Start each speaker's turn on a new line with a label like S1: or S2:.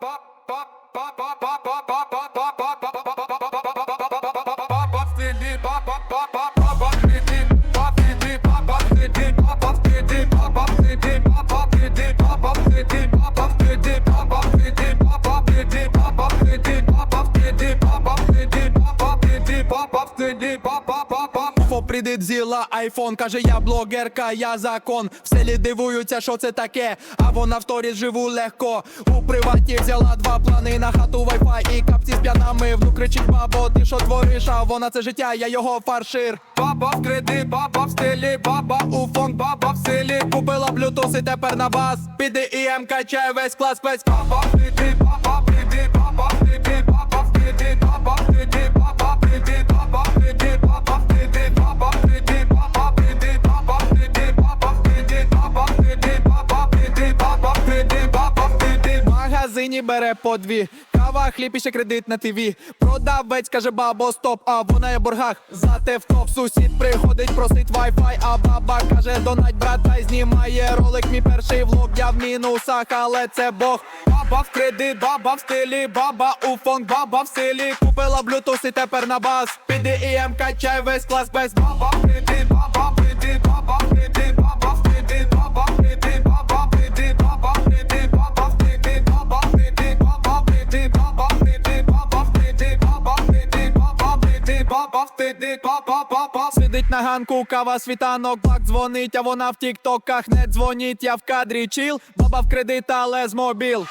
S1: Pop, pop, придить зіла айфон, каже я блогерка, я закон. В селі дивуються, що це таке, а вона в сторіс живу легко. У приваті взяла два плани на хату вайфай і капці з п'янами. Внук кричить, бабо, ти що твориш? А вона це життя, я його фаршир. Баба в кредит, баба в стилі, баба у фон, баба в селі. Купила блютуз і тепер на бас. Піди і ем качає весь клас, весь баба в кредит, баба бере по дві. Кава, хліб і ще кредит на ТВ. Продавець каже, бабо, стоп, а вона є в боргах. Зате в топ сусід приходить, просить вайфай, а баба каже, донать брата й знімає ролик. Мій перший влог, я в мінусах, але це Бог. Баба в кредит, баба в стилі, баба у фон, баба в селі. Купила блютуз і тепер на бас. Піди і ем качай весь клас без баба в кредит, Сидить на ганку, кава світанок, блак дзвонить, а вона в тіктоках не дзвонить, я в кадрі чіл, баба в кредит, але з мобіл.